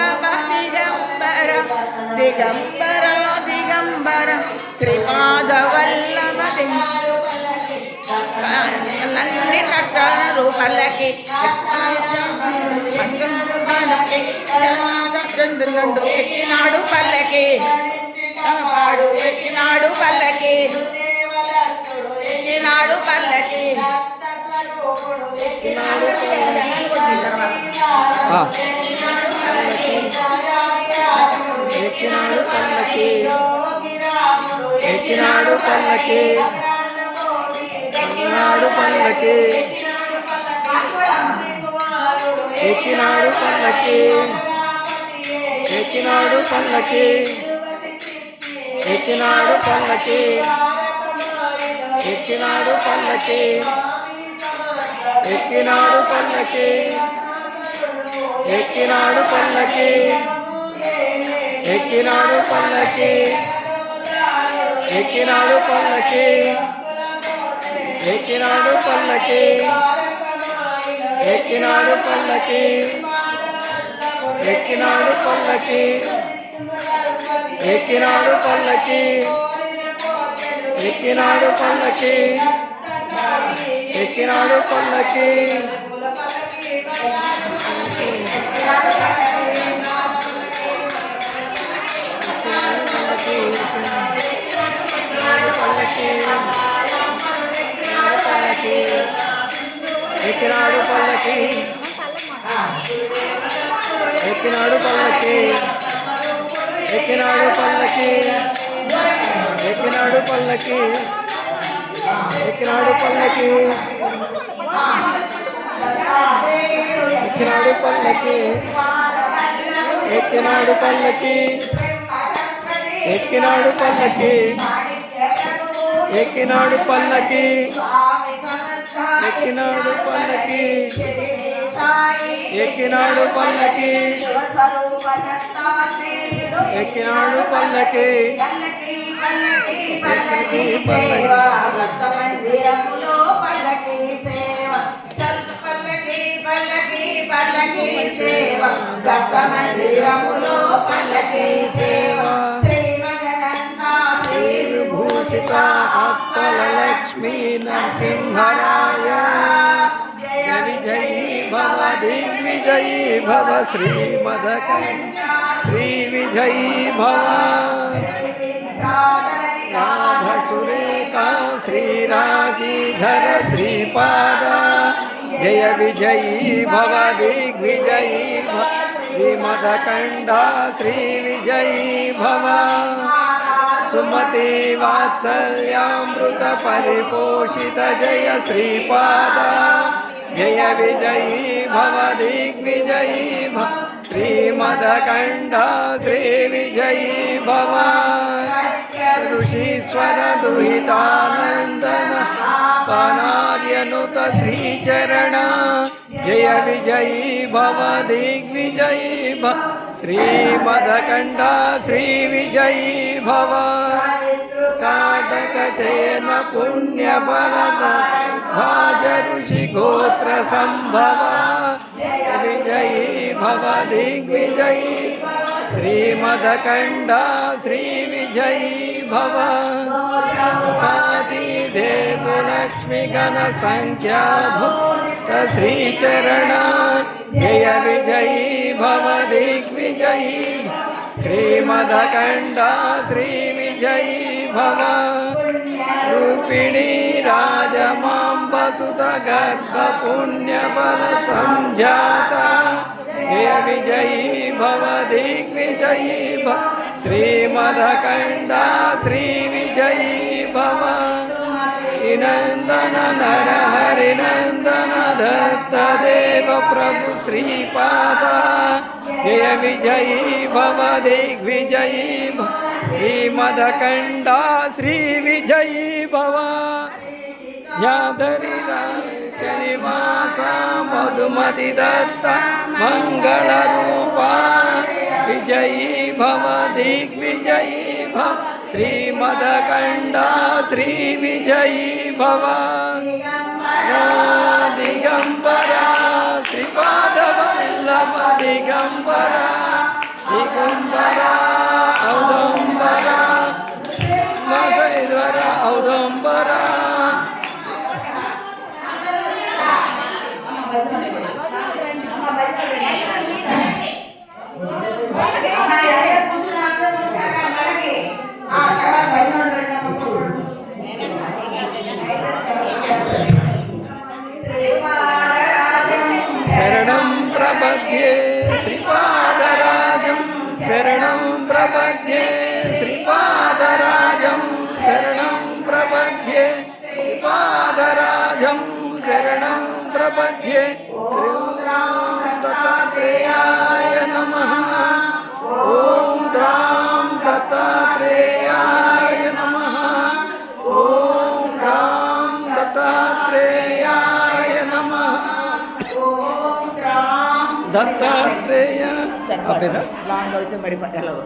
వల్లభ దిగంబర దిగంబర దిగంబర శ్రీపాద వల్లభ నన్ని రూపల్లకి చంద్రుడు ఎక్కినాడు పల్లకి. పాడు ఎక్కినాడు పల్లకి. ఎక్కినాడు పల్లకి. ఎక్కినాడు ఆ. ఎక్కినాడు కళ్ళకి. ఎక్కినాడు కళ్ళకి. ఎక్కినాడు కళ్ళకి. ఎక్కినాడు కళ్ళకి. ఎక్కినాడు కళ్ళకి. ఎక్కినాడు కళ్ళకి. ఎక్కినాడు కళ్ళకి. ఎక్కినాడు కళ్ళకి. ఎక్కినాడు కళ్ళకి. ఎక్కినాడు పల్లకి. ఎక్కినాడు పల్లకి. ఎక్కినాడు పల్లకి. ఎక్కినాడు పల్లకి. ఎక్కినాడు పల్లకి. ఎక్కినాడు పల్లకి. ఎక్కినాడు పల్లకి. ఎక్కినాడు పల్లకి. పల్లకి ఎక్కినాడు పల్లకి ఎక్కినాడు పల్లకి ఎక్కినాడు పల్లకి ఎక్కినాడు పల్లకి ఎక్కినాడు పల్లకి ఎక్కినాడు పల్లకి ఎక్కినాడు పల్లకి ఎక్కినాడు పల్లకి ఎక్కినాడు పల్లకి. ఎక్కినాడు పల్లకి. ఎక్కినాడు పల్లకి. ఎక్కినాడు పల్లకి. పల్లకి సేవ. పల్లకి పల్లకి పల్లకి సేవ. గత మందిరములో పల్లకి సేవ. विजयी भव श्री मदक श्री विजयी भव। राधसुरेका श्रीरागीधर श्रीपाद। जय विजयी भव, दिग्विजयी भव। श्री विजयी भव। सुमति वात्सल्यामृतपरिपोषित जय श्रीपाद। జయ విజయీ భవ దిగ్విజయీ భవ శ్రీమదకంఠ శ్రీ విజయీ భవ ఋషీశ్వర దుహితానందన పనార్యనుత శ్రీచరణ జయ విజయీ భవ దిగ్విజయీ భవ శ్రీమదకంఠ శ్రీ విజయీ భవ कर्नाटक सेन पुण्य भरत भाज ऋषि गोत्र संभव विजयी। भव दिग्विजयी श्रीमदकंडा श्री विजयी भव। आदि देव लक्ष्मी लक्ष्मीगण संख्या भूत श्रीचरण। जय विजयी भव दिग्विजयी श्रीमदकंडा श्री जय भव। रूपिणी राजमां वसुत गर्भपुण्यबल सञ्जाता जय विजयी भव, दिग्विजयी भव। श्रीमदकण्डा श्रीविजयी भव। नंदन नर हरिनन्दन दत्तदेव प्रभु श्रीपादा। जय विजयी भव, दिग्विजयी भव। శ్రీమదకండా శ్రీ విజయీ భవ. శ్రీనివాస మధుమతి దత్త మంగళరూపా. విజయీ భవ దిగ్విజయీ భవ. శ్రీమదకండా శ్రీ విజయీ భవ. దిగంబరా శ్రీపాదవల్లభ దిగంబరా దిగంబరా प्रपद्ये श्रीपादराजं शरणं प्रपद्ये श्रीपादराजं शरणं प्रपद्ये श्रीपादराजं शरणं प्रपद्ये दत्तात्रेयाय नमः। ॐ द्रां दत्तात्रेयाय தத்தாத்ரேயா. அப்படிதான் லாங் வரைக்கும் மாதிரி அளவு.